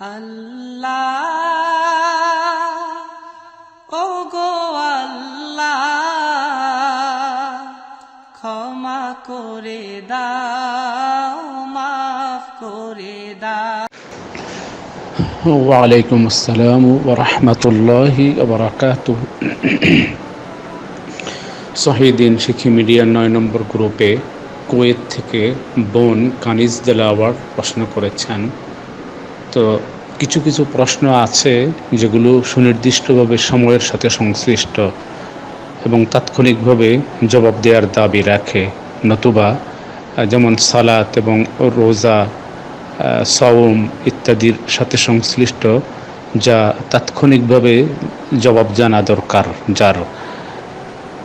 আল্লাহ ও গো আল্লাহ, ক্ষমা করে দাও, মাফ করে দাও। ওয়ালাইকুম আসসালাম ওরহমতুল্লাহি ওবরাকাত শহীদিন শিখি মিডিয়ার নয় নম্বর গ্রুপে কুয়েত থেকে বোন কানিজ দেলাওয়ার প্রশ্ন করেছেন। তো কিছু কিছু প্রশ্ন আছে যেগুলো সুনির্দিষ্টভাবে সময়ের সাথে সংশ্লিষ্ট এবং তাৎক্ষণিকভাবে জবাব দেওয়ার দাবি রাখে। নতুবা যেমন সালাত এবং রোজা সওম ইত্যাদির সাথে সংশ্লিষ্ট, যা তাৎক্ষণিকভাবে জবাব জানা দরকার, যার।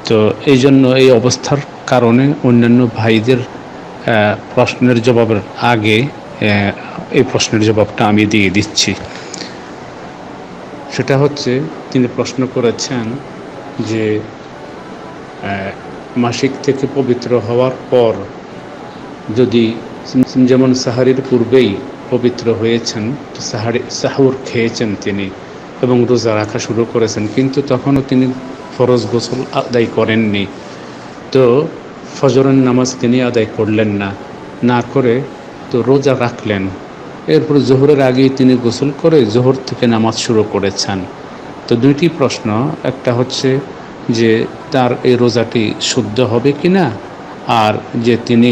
তো এই জন্য এই অবস্থার কারণে অন্যান্য ভাইদের প্রশ্নের জবাবের আগে এই প্রশ্নের জবাবটা আমি দিয়ে দিচ্ছি। সেটা হচ্ছে, তিনি প্রশ্ন করেছেন যে মাসিক থেকে পবিত্র হওয়ার পর যদি যেমন সাহারির পূর্বেই পবিত্র হয়েছেন সাহারি, সাহুর খেয়েছেন তিনি এবং রোজা রাখা শুরু করেছেন, কিন্তু তখনও তিনি ফরজ গোসল আদায় করেননি। তো ফজরের নামাজ তিনি আদায় করলেন না। না করে তো রোজা রাখলেন। এরপর জোহরের আগেই তিনি গোসল করে জোহর থেকে নামাজ শুরু করেছেন। তো দুইটি প্রশ্ন, একটা হচ্ছে যে তার এই রোজাটি শুদ্ধ হবে কি না আর যে তিনি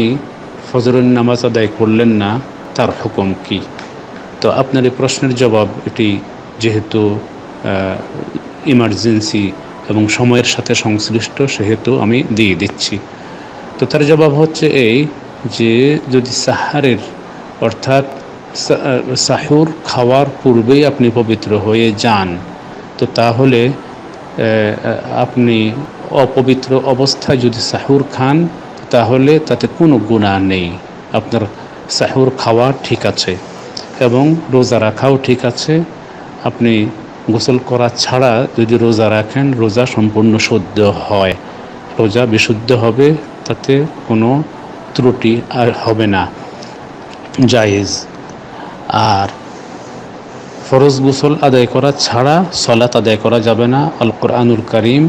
ফজরের নামাজ আদায় করলেন না, তার হুকুম কি? তো আপনার এই প্রশ্নের জবাব এটি যেহেতু ইমার্জেন্সি এবং সময়ের সাথে সংশ্লিষ্ট, সেহেতু আমি দিয়ে দিচ্ছি। তো তার জবাব হচ্ছে এই যে যদি সাহারের অর্থাৎ সাহুর খাওয়ার পূর্বেই আপনি পবিত্র হয়ে যান। তো তাহলে আপনি অপবিত্র অবস্থায় যদি সাহুর খান, তাহলে তাতে কোনো গুণা নেই। আপনার সাহুর খাওয়া ঠিক আছে এবং রোজা রাখাও ঠিক আছে। আপনি গোসল করা ছাড়া যদি রোজা রাখেন, রোজা সম্পূর্ণ শুদ্ধ হয়। রোজা বিশুদ্ধ হবে, তাতে কোনো ত্রুটি আর হবে না। জায়েজ। আর ফরজ গোসল আদায় করা ছাড়া সলাত আদায় করা যাবে না। আল কোরআনুল করিম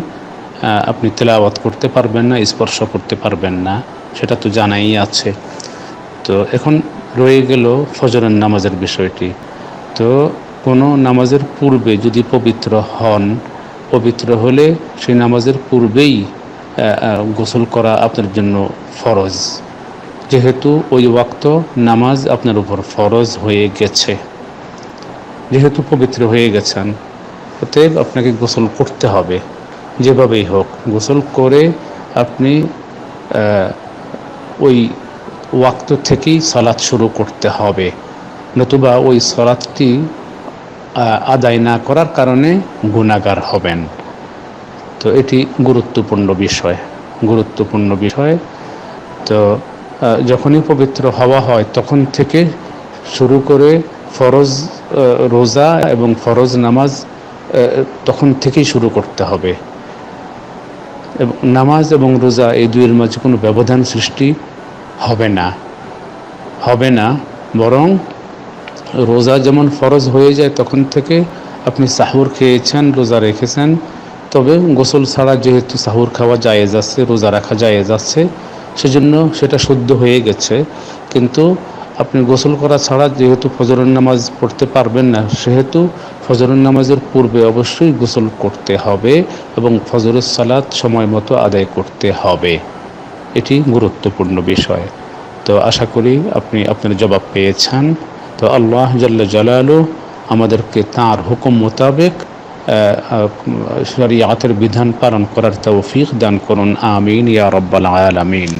আপনি তেলাওয়াত করতে পারবেন না, স্পর্শ করতে পারবেন না, সেটা তো জানাই আছে। তো এখন রয়ে গেল ফজরের নামাজের বিষয়টি। তো কোনো নামাজের পূর্বে যদি পবিত্র হন, পবিত্র হলে সেই নামাজের পূর্বেই গোসল করা আপনার জন্য ফরজ। যেহেতু ওই ওয়াক্ত নামাজ আপনার উপর ফরজ হয়ে গেছে যেহেতু পবিত্র হয়ে গেছেন অতএব আপনাকে গোসল করতে হবে যেভাবেই হোক। গোসল করে আপনি ওই ওয়াক্ত থেকেই সালাত শুরু করতে হবে। নতুবা ওই সালাতটি আহ, আদায় না করার কারণে গুণাগার হবেন। তো এটি গুরুত্বপূর্ণ বিষয় গুরুত্বপূর্ণ বিষয়। তো যখনই পবিত্র হওয়া হয়, তখন থেকে শুরু করে ফরজ রোজা এবং ফরজ নামাজ তখন থেকেই শুরু করতে হবে। এবং নামাজ এবং রোজা এই দুইয়ের মাঝে কোনো ব্যবধান সৃষ্টি হবে না। হবে না, বরং রোজা যেমন ফরজ হয়ে যায়, তখন থেকে আপনি সাহুর খেয়েছেন, রোজা রেখেছেন, তবে গোসল ছাড়া যেহেতু সাহুর খাওয়া জায়েজ আছে, রোজা রাখা জায়েজ আছে সেজন্য সেটা শুদ্ধ হয়ে গেছে। কিন্তু আপনি গোসল করা ছাড়া যেহেতু ফজরের নামাজ পড়তে পারবেন না, সেহেতু ফজরের নামাজের পূর্বে অবশ্যই গোসল করতে হবে এবং ফজরের সালাত সময় মতো আদায় করতে হবে। এটি গুরুত্বপূর্ণ বিষয়। তো আশা করি আপনি আপনার জবাব পেয়েছেন। তো আল্লাহ জাল্লা জালালু আমাদেরকে তাঁর হুকুম মোতাবেক শরিয়াতের বিধান পালন করার তৌফিক দান করুন। আমিন ইয়া রব্বাল আলামিন।